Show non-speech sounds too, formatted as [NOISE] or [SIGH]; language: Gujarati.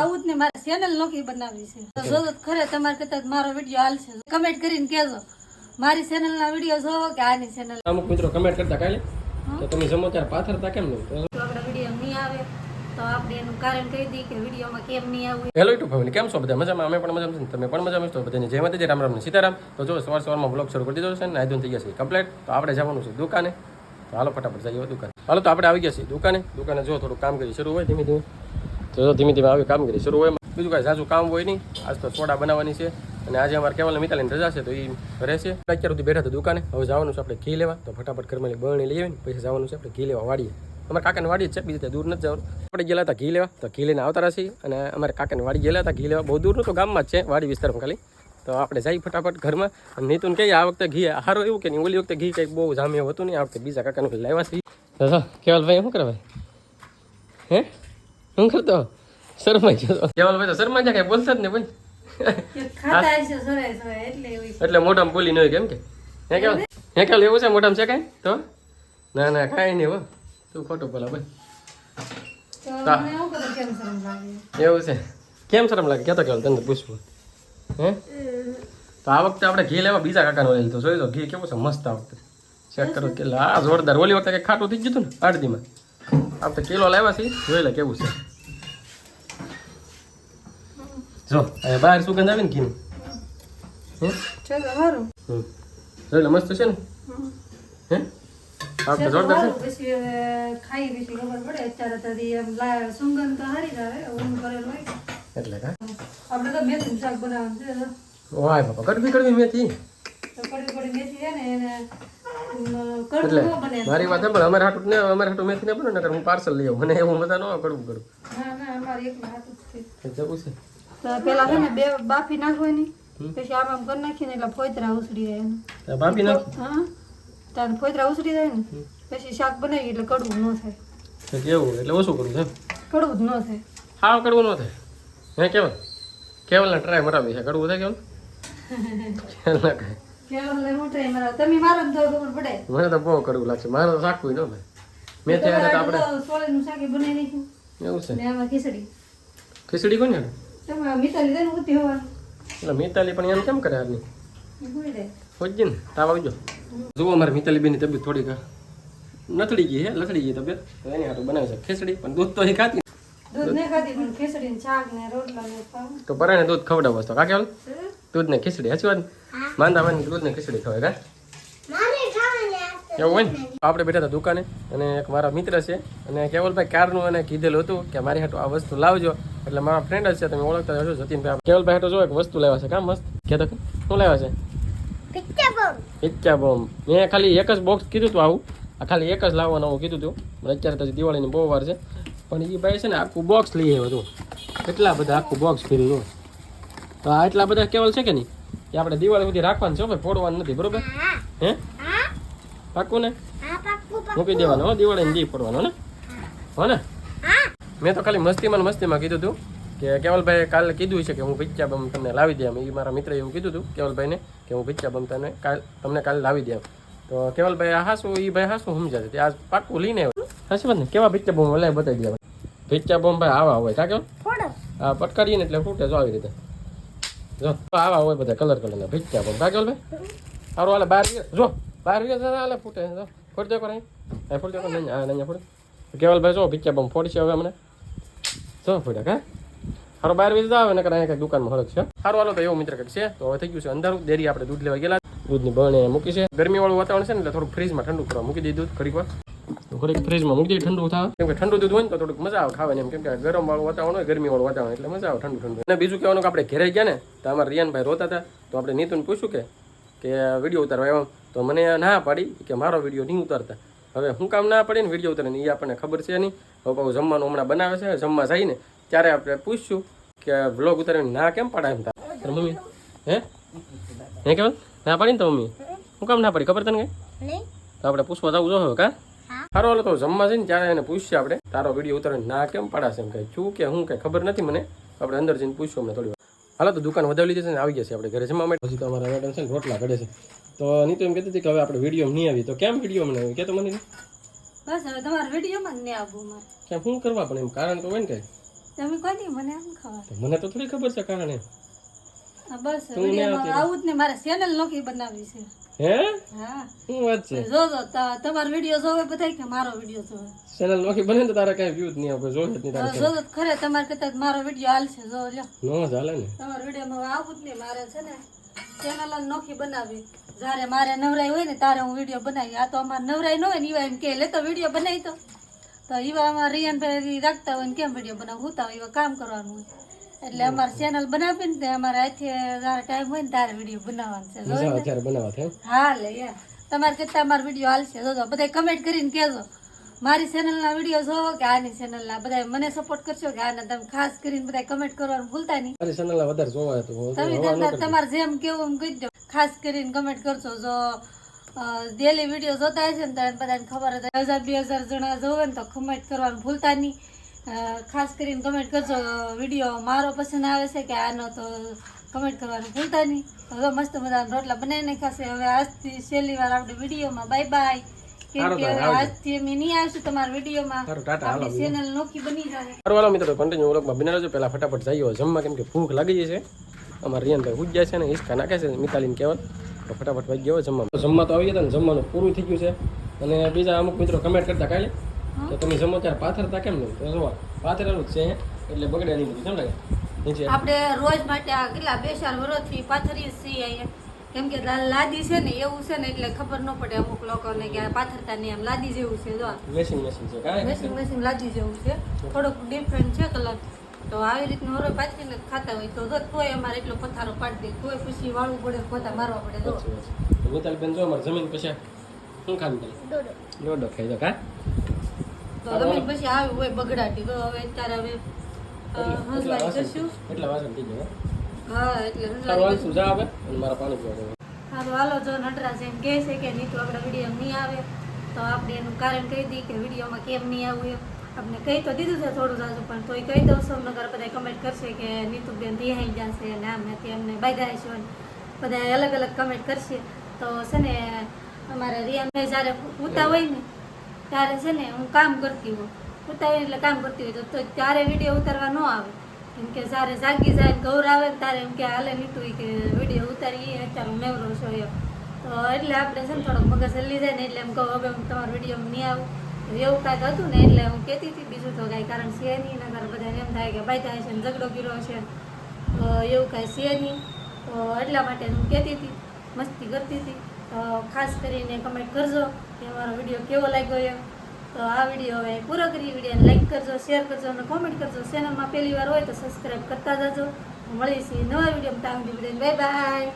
આવું જ ને મારે ચેનલ નોખી બનાવી છે. તો જો ખરે તમારે કદાચ મારો વીડિયો હાલશે. કમેન્ટ કરીને કહેજો. મારી ચેનલ ના વીડિયો જોવો કે આની ચેનલ અમુક મિત્રો કમેન્ટ કરતા કાલે. તો તમે જમો ત્યારે પાથરતા કેમ નહીં? તો જો વીડિયો નહીં આવે તો આપણે એનું કારણ કહી દઈએ કે વિડીયોમાં કેમ નહીં આવ્યું હેલો યુટ્યુબ ફેમિલી કેમ છો બધા? મજામાં? અમે પણ મજામાં તમે પણ મજામાં છો? બધાને જય માતાજી રામ રામ સીતારામ. તો જો સવાર સવારમાં બ્લોગ શરૂ કરી દીધો છે ને આધુન થઈ ગયા છે કમ્પ્લીટ તો આપણે જવાનું છે દુકાને. તો હાલો ફટાફટ જઈએ દુકાને. હાલો તો આપણે આવી ગયા છીએ દુકાને. દુકાને જો થોડું કામ કરી શરૂ હોય ધીમે ધીમે. તો ધીમે ધીમે આવી કામગીરી શરૂ હોય બીજું કાંઈ ઝાઝું કામ હોય નહીં. આજ તો સોડા બનાવવાની છે અને આજે અમારે કેવલ મિતાલીની રજા છે તો એ રહે છે અત્યાર સુધી બેઠા તો દુકાને. હવે જવાનું છે આપણે ઘી લેવા. તો ફટાફટ ઘરમાં બળણી લઈ આવીને પછી જવાનું છે આપણે ઘી લેવા વાડીએ. અમારે કાકાને વાડી છે, બીજે દૂર નથી જવાનું. આપણે ગયેલા હતા ઘી લેવા. તો ઘી લઈને આવતા રહેશે અને અમારે કાકાને વાડી ગયેલા હતા ઘી લેવા. બહુ દૂરનું તો ગામમાં જ છે, વાડી વિસ્તારમાં ખાલી. તો આપણે જઈ ફટાફટ ઘરમાં. નીતુન કહીએ, આ વખતે ઘી સારું એવું કે નહીં? ઓલી વખતે ઘી કંઈક બહુ જામ્યું હતું નહીં. આ વખતે બીજા કાકાનું લાવ્યા છે. કેવલભાઈ, શું કરે ભાઈ? હે? શું કરતો શરમાઈ ગયો. કેવલભાઈ તો શરમાઈ જાય કઈ બોલતા જ ને બોલ એટલે મોઢામાં બોલી નહીં કેમ કે હે કેવલ? હે કેવલ એવું છે મોઢામાં છે કાંઈ? તો? ના ના કાંઈ નહીં હો. તું ખોટું બોલા ભાઈ એવું કદાચ કેમ શરમ લાગે. એવું છે. કેમ શરમ લાગે? કેતો કેવલ તને પૂછવું. હે? તો આ વખતે આપણે ઘી લેવા બીજા કાકાનો લઈ તો જોઈ તો ઘી કેવું છે મસ્ત આ વખતે. ચેક કરો કે આ જોરદાર. ઓલી વખતે ખાટું થઈ ગયું હતું ને અડધીમાં આ વખતે કિલો લાવ્યા છે. જોઈ લે કેવું છે. જો અહીંયા બહાર સુગંધ આવે ને હમ. જોઈ લે મસ્ત છે ને? હે? આ વખતે જોરદાર છે. હવે ખાઈ પછી ખબર પડે. અત્યારે તો એમ સુગંધ તો હારી જ આવે ઊંઘ કરેલું હોય. એટલે કા? આપણે તો મેથી શાક બનાવવાનું છે તો. ઓય બાપા કડવી કડવી મેથી. તો કડી કડી મેથી છે ને એને એટલે મારી વાત પણ અમારે હાટું ને અમારે હાટું મેથી ને પણ નકર હું પાર્સલ લઈ આવું અને એવું બધા ન કડવું છે. જવું છે. પેલા છે ને બે બાફી નાખવાની પછી આમ આમ કરી નાખીને એટલે ફોતરા ઉસળી જાય. ત્યાં ભાભી હા તાર ફોતરા ઉસળી જાય ને પછી શાક બનાવી એટલે કડવું ન થાય. કેવું એટલે ઓછું કરવું છે. કડવું જ ન થાય. હા કડવું ન થાય. હે કેવલ? કેવલના ટ્રાય મરાવી છે. કડવું થાય કેવલ? ના [LAUGHS] ખાય મને તો બહુ કડવું લાગશે. મારે તો શાકવું ન ભાઈ. મેથી આવે તો આપણે તો શાક બનાવી નાખ્યું. એવું છે? ને આમાં ખીચડી. ખીચડી કોને તમે મિતાલી દઈને ઉતી હોવાનું. એટલે મિતાલી પણ એમ કેમ કરે હાલની? હોજે ને તાવ આવજો. જુઓ અમારે મિતાલી બેની તબિયત થોડીક નથડી ગઈ હે લથડી ગઈ તબિયત. તો એની હાટું બનાવે છે ખીચડી પણ દૂધ તો એ ખાતી. દૂધ ને ખાતી પણ ખીચડી ને શાક ને રોટલા ને તો પરાણે દૂધ ખવડાવો તો કાકે દૂધ ને ખીચડી. સાચી વાત માંદા માંદી દૂધ ને ખીચડી ખવાય કા? એવું હોય ને? આપણે બેઠા હતા દુકાને અને એક મારા મિત્ર છે અને કેવલભાઈ કારનું અને કીધેલું હતું કે મારી હાટું આ વસ્તુ લાવજો. એટલે મારા ફ્રેન્ડ જ છે તમે ઓળખતા હશો જતીનભાઈ કેવલભાઈ હાટું જો એક વસ્તુ લેવા છે કામ મસ્ત? કે શું લેવા છે? Pizza bomb. મેં ખાલી એક જ બોક્સ કીધું હતું આવું. આ ખાલી એક જ લાવવાનું હું કીધું હતું અત્યારે તો દિવાળીની બહુ વાર છે. પણ એ ભાઈ છે ને આખું બોક્સ લઈ આવ્યો હતું એટલા બધા આખું બોક્સ કર્યું હતું તો આ એટલા બધા કેવલ છે કે નહીં? કે આપણે દિવાળી સુધી રાખવાનું છે ભાઈ ફોડવાનું નથી બરોબર? હે? પાક્કું ને? મૂકી દેવાનું હો દિવાળીને દી ફોડવાનું ને? હો ને? મેં તો ખાલી મસ્તીમાં મસ્તીમાં કીધું હતું કે કેવલભાઈ કાલે કીધું છે કે હું પિક્ચા બમ તમને લાવી દેમ એ મારા મિત્રએ એવું કીધું હતું કેવલભાઈને કે હું પિક્ચા બમ તમને કાલ તમને કાલે લાવી દેમ તો કેવલભાઈ હાસું એ ભાઈ હાસું સમજાશે તે આજ પાક્કું લઈને આવ્યો. હાસી વાત ને? કેવા પિક્ચર બમ ઓલા બતાવી દે પિક્ચર બમ ભાઈ આવા હોય કા કેવલ? હા પટકારીએ ને એટલે ફૂટે જો આવી રીતે. જો આવા હોય બધા કલર કલરના પિક્ચર પણ કા ભાઈ. સારું હાલે, બાર જો વીઘા હાલે, ફૂટે, જો. ફોડ દે કરે હા ફોડ દે નહીં હા નહીં ફોડ. કેવલભાઈ જો પિક્ચર બમ ફોડી છે હવે અમને. જો ફોડ્યા કા હારો, બાર વીસ આવે ને અહીંયા કંઈક દુકાનમાં હરક છે. સારું હાલો, તો એવું મિત્ર કંઈક છે. તો હવે થઈ ગયું છે અંધારું. ડેરી આપણે દૂધ લેવા ગયેલા. દૂધની બને મૂકી છે. ગરમીવાળું વાતાવરણ છે ને એટલે થોડુંક ફ્રીજમાં ઠંડુ કરવા મૂકી દીધું ઘડીક વાર ઘડીક ફ્રીજમાં મૂકી દઈએ ઠંડુ થાય. કેમ કે ઠંડુ દૂધ હોય ને તો થોડુંક મજા આવે ખાવાની એમ. કેમ કે ગરમ વાળું વાતાવરણ હોય ગરમી વાળું વાતાવરણ એટલે મજા આવે ઠંડુ ઠંડુ. અને બીજું કહેવાનું કે આપણે ઘરે ગયા ને તો અમારા રિયાનભાઈ રોતા હતા. તો આપણે નીતુને પૂછ્યું કે કે વીડિયો ઉતારવા એમ તો મને ના પાડી કે મારો વીડિયો નહીં ઉતારતા. હવે હું કામ ના પાડીને વીડિયો ઉતારે એ આપણને ખબર છે નહીં. હવે પાછું જમવાનું હમણાં બનાવે છે જમવા જઈને ત્યારે આપણે પૂછશું કે વ્લોગ ઉતારીને ના કેમ પાડે એમ તાર? મમ્મી હે? હે કેમ? ના પાડી ને તો મમ્મી? હું કામ ના પાડી? ખબર તને કઈ? તો આપણે પૂછવા જવું જો કા? સારો હાલો તો જમવા જઈને ત્યારે એને પૂછીએ આપણે તારો વીડિયો ઉતારીને ના કેમ પાડાશે એમ કઈ? શું કે હું કઈ ખબર નથી મને? આપણે અંદર જઈને પૂછશું અમને થોડી વાર. હાલો તો દુકાન વધાવી લીધી છે ને આવી જશે છે આપણે ઘરે. જમવા માટે પછી તો અમારા મેડમ છે ને રોટલા ઘડે છે. તો નીતુ એમ કહેતી હતી કે હવે આપણે વીડિયો નહીં આવી. તો કેમ વીડિયો મને કે તો મને બસ હવે તમારા વિડીયોમાં નહીં આવવું મારે કેમ શું કરવા પણ એમ? કારણ તો હોય ને કઈ. તમે મને આમ ખબર. તો મને તો થોડી ખબર છે કારણે. બસ તું આવું જ ને મારે ચેનલ નોખી બનાવી છે. હે? હા. શું વાત છે? જો જો તમારો વીડિયો જોવે બધાય કે મારો વીડિયો જોવે? ચેનલ નોખી બને તો તારે કઈ વ્યૂ જ નહીં આવે જોવે જ નહીં તારે જો ખરે તમારે કહેતા મારો વીડિયો હાલશે જો લ્યો. નો ચાલે ને. તમારા વિડીયોમાં આવું જ નહીં મારે છે ને ચેનલ નોખી બનાવી જ્યારે મારે નવરાઈ હોય ને ત્યારે હું વીડિયો બનાવી આ તો અમારે નવરાઈ ન હોય ને ઈવા એમ કે લે તો વીડિયો બનાવી તો. તો ઈવા અમારે રિયાનભાઈ રાખતા હોય ને કેમ વીડિયો બનાવું? હું તો એવા કામ કરવાનું હોય. એટલે અમારે ચેનલ બનાવી ને અમારે અહીંથી જ્યારે ટાઈમ હોય ને ત્યારે વીડિયો બનાવવાનો છે. મજા આવે ત્યારે બનાવવા થાય? હા લે તમારે કેટલા અમારો વીડિયો હાલશે. જોજો બધા કમેન્ટ કરીને કહેજો. મારી ચેનલના વીડિયો જોવો કે આની ચેનલના બધા મને સપોર્ટ કરશો કે આના? તમે ખાસ કરીને બધા કમેન્ટ કરવાનું ભૂલતા નહીં. મારી ચેનલ વધારે જોવા તો તમે તમારે જેમ કેવું એમ કહી દો. ખાસ કરીને કમેન્ટ કરશો. જો ડેલી વીડિયો જોતા હશે ને તો બધાને ખબર હતી હજાર બે હજાર જણા જોવે ને તો કમેન્ટ કરવાનું ભૂલતા નહીં. ખાસ કરીને કમેન્ટ કરજો. વીડિયો મારો પસંદ આવે છે કે આનો તો કમેન્ટ કરવાનું ભૂલતા નહીં. હવે મસ્ત મજાના રોટલા બનાવી નાખ્યા છે. હવે આજથી છેલ્લી વાર આપણે વિડીયોમાં. બાય બાય કેમ કે તો હવે આવજો. આજથી અમે નહીં આવશું તમારા વિડીયોમાં. આપણી ચેનલ નોખી બની જાય. સારું હાલો મિત્રો કન્ટિન્યુ વ્લોગમાં બિના રહેજો. પહેલા ફટાફટ જઈએ જમવા કેમ કે ભૂખ લાગી જાય છે અમારે રિયાનભાઈ ઉજ જાય છે ને હિસકા નાખે છે મિતાલીને કહેવાય તો ફટાફટ વાગી ગયો જમવા જમવા તો આવી ગયા હતા ને જમવાનું પૂરું થઈ ગયું છે. અને બીજા અમુક મિત્રો કમેન્ટ કરતા કાલે. કે તમે જમો ત્યારે પાથરતા કેમ નહીં? તો જો પાથરેલું જ છે એટલે બગડે નહીં બધું. કેમ લાગે આપણે રોજ માટે આ કેટલા બે ચાર વર્ષથી પાથરીએ છીએ અહીંયા. કેમ કે લાદી છે ને એવું છે ને એટલે ખબર ન પડે અમુક લોકોને કે પાથરતા નહીં આમ લાદી જેવું છે જો મેશિંગ મેશિંગ છે કાંઈ મેસિંગ મેસિંગ લાદી જેવું છે. થોડોક ડિફરન્ટ છે કલર તો આવી રીતનું હરોય પાથરીને ખાતા હોય. તો જો તોય અમારે એટલો પથારો પાડી દે. તોય પછી વાળવું પડે પોતા મારવા પડે. તો મિતાલીબેન જો અમારે જમીન પછી શું ખાવાનું મિતાલી દોડો ખાઈ દો કા? તો તમે પછી આવી હોય બગડાટી. તો હવે અત્યારે હવે અ, એટલા હંસવાડી વાસણ જશું એટલા વાસણ થઈ ગયા હા. એટલે સારું હંસવાડી હાલ જા આવે અને મારા પાણી પીવા જવું હાલો હાલો જો નટરાજ એમ કહે છે કે નીતુ આપણા વીડિયો નહીં આવે તો આપણે એનું કારણ કહી દઈએ કે વિડીયોમાં કેમ નહીં આવવું એમ. આપણે કહી તો દીધું છે થોડું જાજુ પણ તોય કહી દઉં છું. નગર બધા કમેન્ટ કરશે કે નીતુબેન રિહાઈ જશે અને આમ નથી અમને બાંધ્યા છે બધા અલગ અલગ કમેન્ટ કરશે. તો છે ને અમારે રિયાભાઈ જ્યારે ઉતા હોય ને ત્યારે છે ને હું કામ કરતી હોઉં. ઉતારી એટલે કામ કરતી હોય તો- ત્યારે વીડિયો ઉતારવા ન આવે. કેમ કે જ્યારે જાગી જાય ગૌર આવે ત્યારે એમ કે હાલે ઈ કે વીડિયો ઉતારીએ અત્યારે હું નેવરો છું એમ. તો એટલે આપણે છે ને થોડોક મગજ હલી જાય ને એટલે એમ કહું, હવે હું તમારો વીડિયો નહીં આવું. એવું કાંઈક હતું ને એટલે હું કહેતી હતી, બીજું તો કાંઈ કારણ છે નહીં નગર બધાને એમ થાય કે ભાઈ થાય છે ઝઘડો ગીરો છે. તો એવું કાંઈ છે નહીં. તો એટલા માટે હું કહેતી હતી, મસ્તી કરતી હતી. ખાસ કરીને કમેન્ટ કરજો. કે અમારો વીડિયો કેવો લાગ્યો એમ તો આ વીડિયો હવે પૂરો કરી વિડીયોને લાઈક કરજો શેર કરજો અને કોમેન્ટ કરજો. ચેનલમાં પહેલી વાર હોય તો સબસ્ક્રાઈબ કરતા જજો. મળીશું નવા વીડિયો ત્યાં બધાને બાય બાય